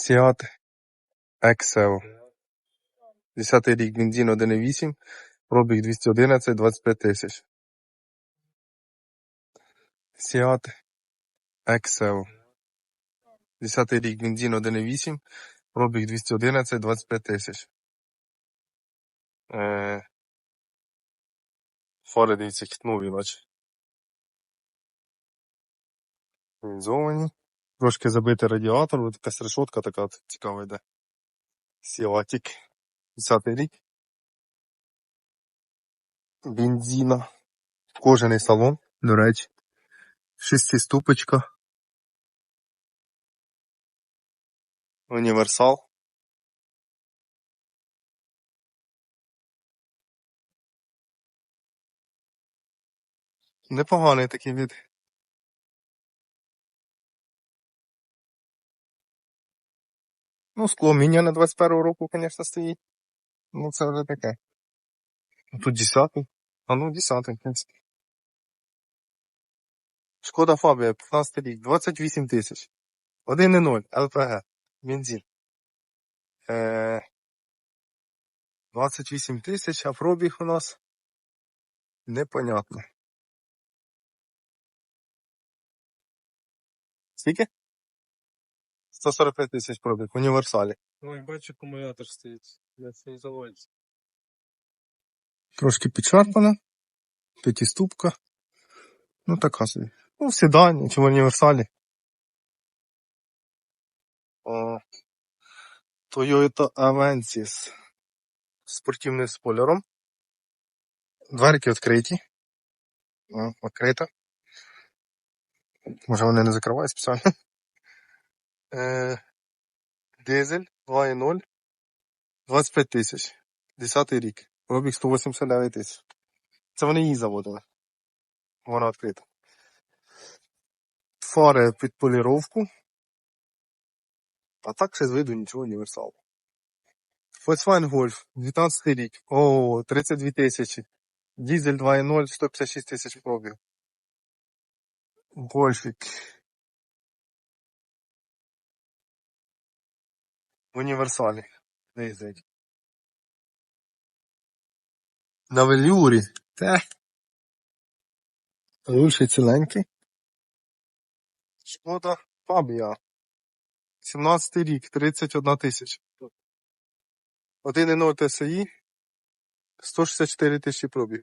Seat Exeo. 10 рік, бензин 1,8, пробіг 211, 25 тисяч. Seat Exeo. 10 рік, бензин 1,8, пробіг 211, 25 тисяч. Е, Фари, дивіться, нові, наче. Організовані. Трошки забитий радіатор, ось якась решотка така цікава йде. Сіатік. 10 рік. Бензина. Кожаний салон, до речі. Шестиступочка. Універсал. Непоганий такий від. Ну, скло міняне 21 року, звісно, стоїть. Ну, це вже таке. Ну, Тут 10 А ну, 10-й, в принципі. Шкода Фабія, 15 рік, 28 тисяч. 1,0 ЛПГ. Бензин. Е, 28 тисяч, а пробіг у нас непонятно. Скільки? 145 тисяч пробіг, в універсалі. Ой, бачу, акумулятор стоїть. Це не заводиться. Трошки підшарпана. П'ятиступка. Ну, така собі. Ну, в седані чи в універсалі. О, Toyota Avensis. Спортивним спойлером. Дверки відкриті. О, відкрита. Може вони не закривають спеціально. Е, дизель 2.0. 25 тисяч. 10 рік. Пробіг 189 тисяч. Це вони її заводили. Вона відкрита. Фари під поліровку. А так ще з виду нічого універсал. Volkswagen Golf, 19 рік. О, 32 тисячі. Дізель 2.0, 156 тисяч пробіг. Гольфік. Їздить. На велюрі. Те. Руші ціленький. Шкода Фабія. 17 рік, 31 тисяча. 1.0 TSI, 164 тисячі пробіг.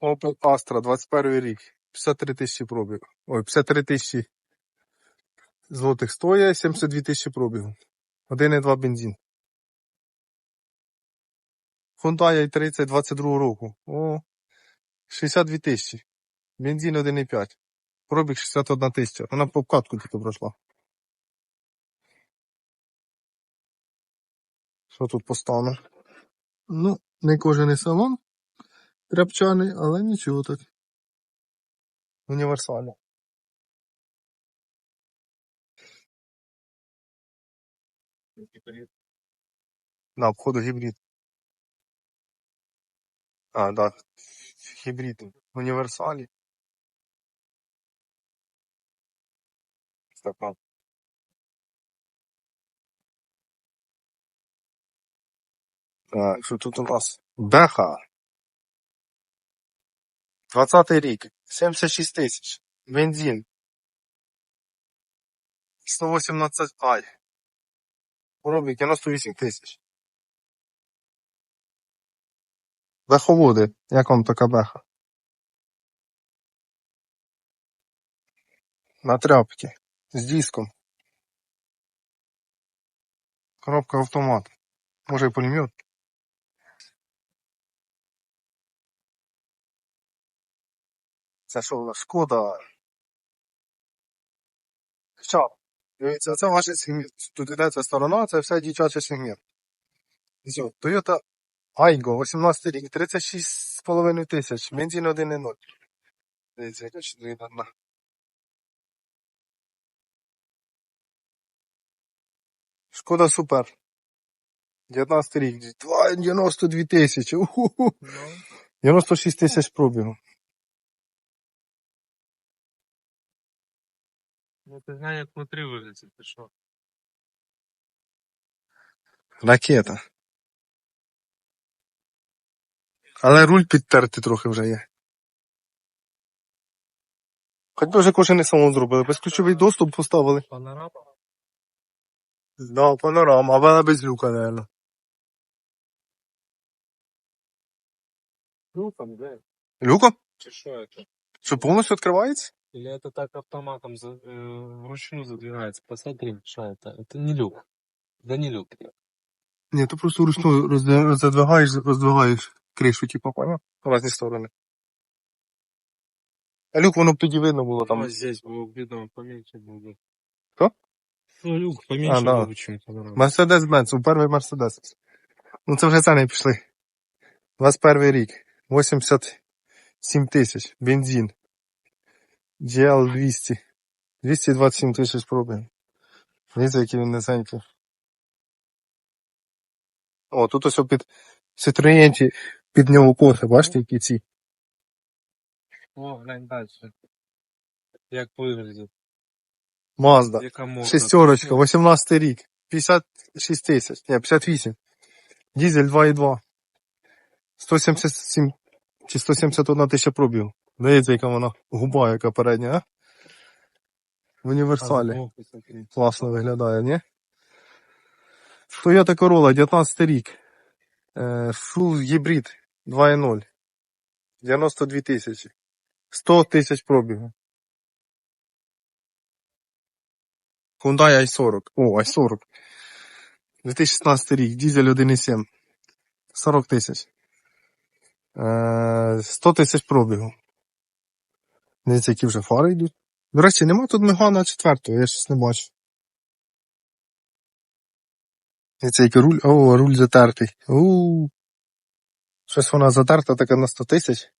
Opel Astra, 21 рік, 53 тисячі пробіг. Ой, 53 тисячі злотих стоїть, 72 тисячі пробігу. 1,2 бензин. Hyundai i30 22 року. О, 62 тисячі. Бензин 1,5. Пробіг 61 тисяча. Вона по обкатку тільки пройшла. Що тут по стану? Ну, не кожен салон тряпчаний, але нічого так. Універсально. На обходу гібрид. А, да. Гібрид. В універсалі. Така. Так, що тут у нас? Беха. 20 рік. 76 тисяч. Бензин. 118 ай. Пробіг 98 тисяч. Беховоди. Як вам така беха? На тряпці. З диском. Коробка автомат. Може і пулемет. Це що? Шкода. Що? Дивіться, це ваш сегмент. Тут іде ця сторона, це все дівчачий сегмент. Все, Toyota Aygo, 18 рік, 36,5 тисяч, бензин 1,0. Дивіться, яка чотири одна. Шкода Супер. 19 рік, 92 тисячі. Ну, 96 тисяч пробігу. Ну ты знаешь, як внутри выглядит, ты что? Ракета. Але руль підтертий трохи вже є. Хоч би вже кожен салон зробили, безключовий доступ поставили. Панорама? Да, панорама, а вона без люка, наверное. Ну там, да. Люка? Чи что это? Що повністю відкривається? Или это так автоматом за, э, вручную задвигается? Посмотри, что это. Это не люк. Да не люк. Ні, ти просто вручну розд- задвигаєш, роздвигаєш кришу, типу, поняв? В різні сторони. А люк воно б тоді видно було Там там. здесь было видно поменьше был. Что? Ну, люк поменьше А, да. был, чем панорама. Мерседес Бенц, перший Мерседес. Ну це вже ціни пішли. 21 рік. 87 тисяч. Бензин. GL 200. 227 тисяч пробіг. Дивіться, який він низенький. О, тут ось під Citroën під нього кофе, бачите, які ці. О, глянь дальше. Як выглядит. Мазда. Шестерочка, 18 рік. 56 тисяч. Ні, 58. Дізель 2,2. 177 чи 171 тисяча пробіг. Дивіться, яка вона губа, яка передня, а? В універсалі. Класно виглядає, ні? Toyota Corolla, 19 рік. Е, Full гібрид 2.0. 92 тисячі. 100 тисяч пробігу. Hyundai i40. О, i40. 2016 рік. Дізель 1.7. 40 тисяч. Е, 100 тисяч пробігу. Дивіться, які вже фари йдуть. До речі, нема тут Мегана 4, я щось не бачу. Дивіться, який руль. О, руль затертий. У. Щось вона затерта така на 100 тисяч.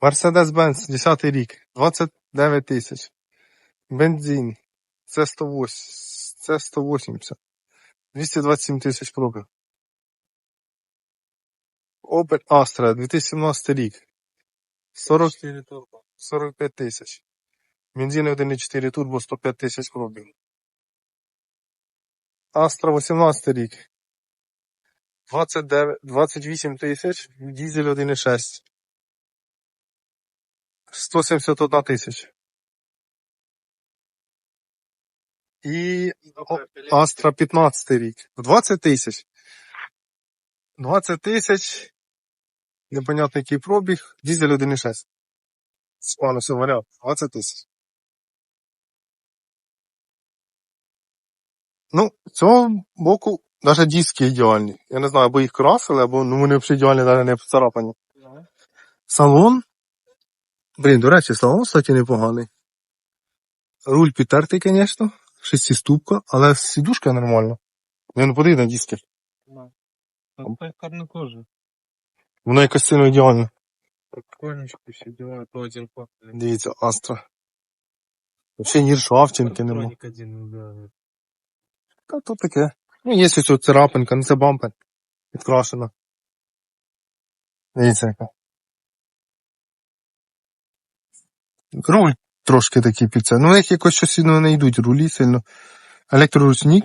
Mercedes-Benz, 10 рік. 29 тисяч. Бензин. Це 108. Це 180. 227 тисяч пробіг. Opel Astra, 2017 рік. 40, 4 турбо. 45 тисяч. Бензин 1.4 турбо 105 тисяч пробіг. Astra 18 рік. 29, 28 тисяч, дізель 1.6. 171 тисяч. І Astra 15 рік. 20 тисяч. 20 тисяч. Непонятно який пробіг. Дізель 1.6. Спано все варіант. 20 тисяч. Ну, з цього боку навіть диски ідеальні. Я не знаю, або їх красили, або ну, вони взагалі ідеальні, навіть не поцарапані. Салон. Блін, до речі, салон, кстати, непоганий. Руль підтертий, звісно. Шестиступка, але сідушка нормальна. Не подивись на диски. Да. Тут карна кожа. Воно якось сильно ідеально. Прикольнички, все дела. То один пак. Дивіться, Астра. Взагалі ні ржавчинки нема. Электроник один, да. Та то таке. Ну, є ось тут царапинка, ну це бампер. Підкрашена. Дивіться яка. Руль трошки такий під це. Ну, них якось щось сильно не йдуть рулі сильно. Електроручник.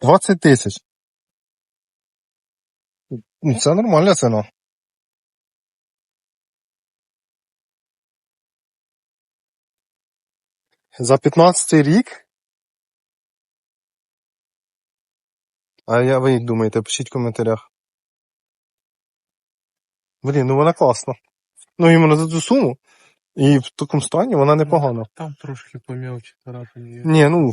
20 тисяч. Ну, це нормальна ціна. За 15 рік. А я, ви як думаєте, пишіть в коментарях. Блін, ну вона класна. Ну, іменно за цю суму. І в такому стані вона непогана. Там трошки помелче царапини. Ні, ну,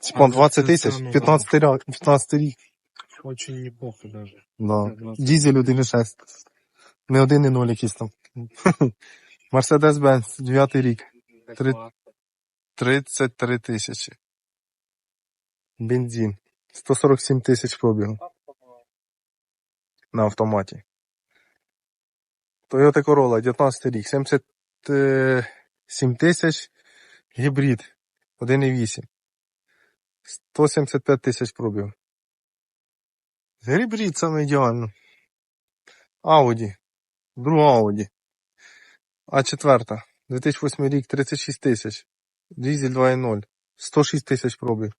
типа 20 тисяч, все одно, 15 рік. 15 рік. Очень неплохо даже. Да. Для 20. Дізель 1.6. Не 1.0 якийсь там. Mercedes-Benz, 9 рік. Три- 33 тисячі. Бензин. 147 тисяч пробігу на автоматі. Toyota Corolla, 19 рік. 77 тисяч. Гібрид. 1.8. 175 тисяч пробігу. Гібрид саме ідеально. Audi. Друга Audi. А четверта. 2008 рік 36 тисяч. Дізель 2.0. 106 тисяч пробіг.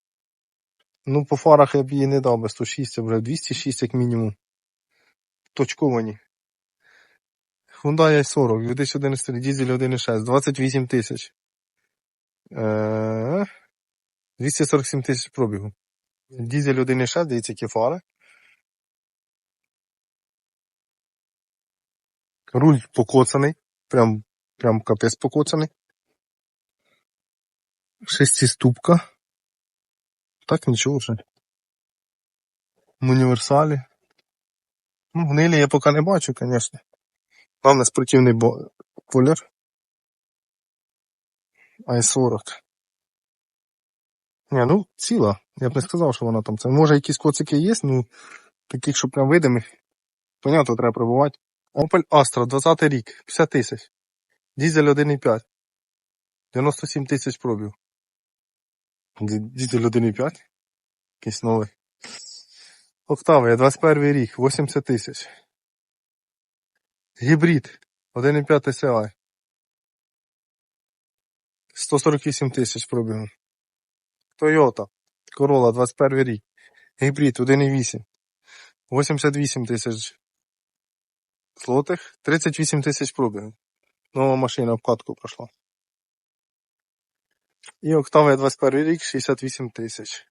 Ну, по фарах я б її не дав би 106, це вже 206 як мінімум. Точковані. Hyundai i40, 2011 рік, дізель 1.6, 28 тисяч. Е, 247 тисяч пробігу. Дізель 1.6, дивіться, які фари. Руль покоцаний. Прям, прям капець покоцаний. Шестиступка. Так, нічого вже. Універсалі. Ну, гнилі я поки не бачу, звісно. Головне спортивний колір. i40. Ні, ну, ціла. Я б не сказав, що вона там. Це може якісь коцики є, ну таких, що прям видимих. Понятно, треба пробувати. Opel Astra, 20 рік, 50 тисяч. Дізель 1,5. 97 тисяч пробів. Дізель 1,5. Якийсь новий. Октавія, 21 рік, 80 тисяч. Гібрид, 1,5 TSI. 148 тисяч пробігу. Toyota, Corolla, 21 рік. Гібрид, 1,8. 88 тисяч злотих, 38 тисяч пробігу. Нова машина обкатку пройшла. І Octavia 21 рік, 68 тисяч.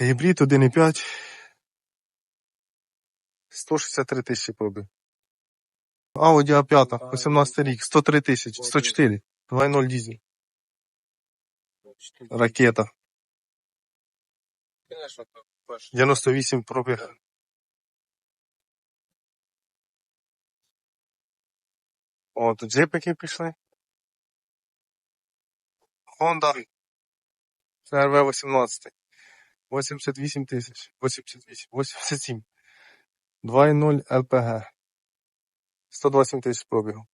Гібрид 1,5. 163 тисячі пробіг. Audi A5, 18 рік, 103 тисячі, 104. 2.0 дізель. Ракета. Конечно, 98 пробіг. О, тут джипики пішли. Honda. CRV 18. 88 тисяч. 88. 87. 2.0 LPG. 128 тисяч пробігу.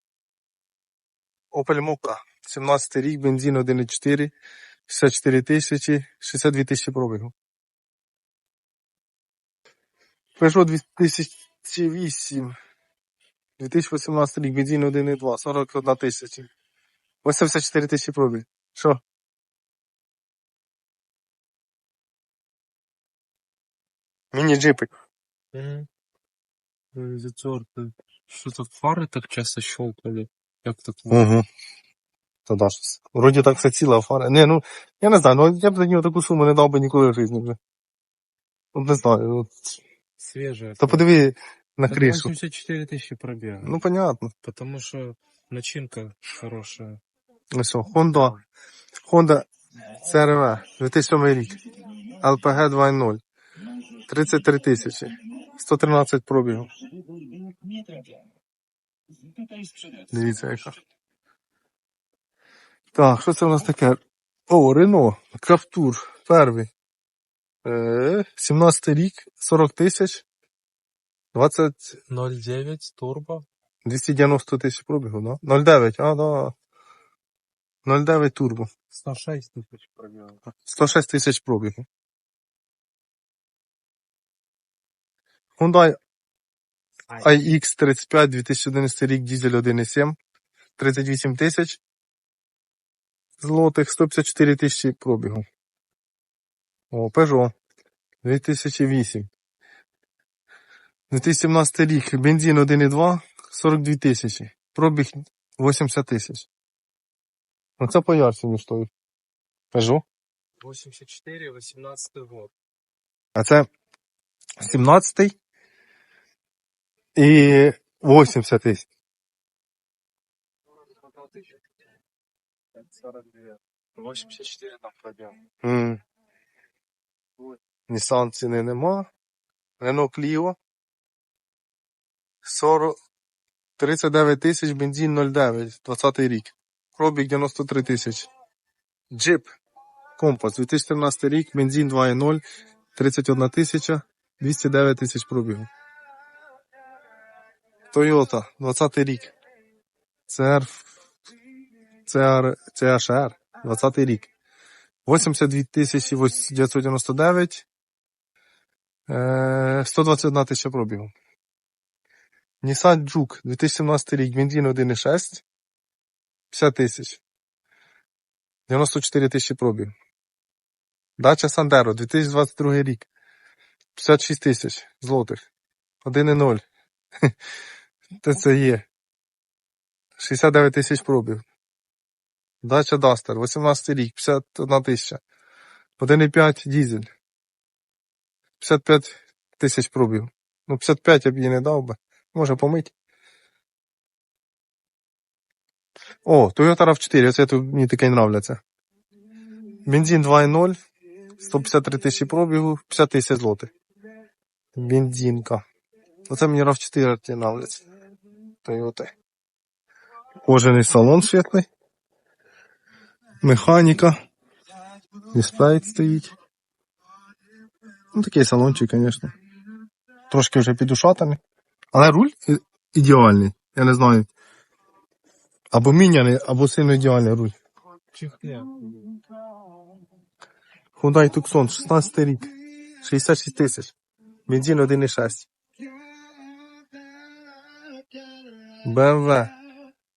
Opel Mokka. 17 рік, бензин 1.4. 64 тисячі, 62 тисячі пробігу. Peugeot 2008. 2018 рік, бензин 1.2, 41 тисяча. 84 тисячі пробіг. Що? Міні-джипик. Угу. Затерты. Так фары так часто щелкали? Как так? Угу. Та да, щось. Вроді так все ціле, а фара. Не, ну, я не знаю, ну я б за нього таку суму не дав би ніколи в житті вже. От не знаю. Свежая. Та подиви на Да кришу. 84 тысячи пробега. Ну, понятно. Потому что начинка хорошая. Ну все, Honda. Honda CRV, 2007 рік. LPG 2.0. 33 тисячі. 113 пробігів. Дивіться, яка. Так, що це у нас таке? О, Рено, Каптур, перший. Е, 17 рік, 40 тисяч. 20, 0,9 турбо. 290 тисяч пробігу, да? 0,9, а, да. 0,9 турбо. 106 тысяч пробега. 106 тисяч пробігу. Hyundai iX35 2011 рік, дізель 1.7, 38 тисяч злотих, 154 тисячі пробігу. О, Peugeot 2008. 2017 рік, бензин 1.2, 42 тисячі, пробіг 80 тисяч. Оце поярче, ніж той. Peugeot. 84, 18 год. А це 17 і 80 тисяч. 42. 84 там. М. Nissan ціни нема. Renault Clio. 40, 39 тисяч, бензин 0,9, 20 рік. Пробіг 93 тисяч. Джип. Компас, 2014 рік, бензин 2,0, 31 тисяча, 209 тисяч пробігу. Toyota, 20 рік. CR, CR, CHR, 20 рік. 82 тисячі 999, е, 121 тисяча пробігу. Nissan Juke, 2017 рік, бензин 1,6, 50 тисяч. 94 тисячі пробіг. Дача Сандеро, 2022 рік, 56 тисяч злотих. 1,0. Те це є. 69 тисяч пробіг. Дача Дастер, 18 рік, 51 тисяча. 1,5 дізель. 55 тисяч пробіг. Ну, 55 я б їй не дав би. Може помить. О, Toyota RAV4, оце тут мені таке нравляться. Бензин 2.0, 153 тисячі пробігу, 50 тисяч злотих. Бензинка. Оце мені RAV4 ті нравляться. Toyota. Кожаний салон світлий. Механіка. Дисплей стоїть. Ну, такий салончик, звісно. Трошки вже підушатаний. Але руль ідеальний. Я не знаю. Або міняний, або сильно ідеальний руль. Hyundai Tucson, 16 рік. 66 тисяч. Бензин 1,6. BMW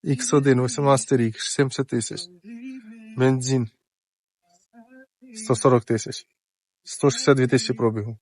X1, 18 рік, 70 тисяч. Бензин 140 тисяч. 162 тисячі пробігу.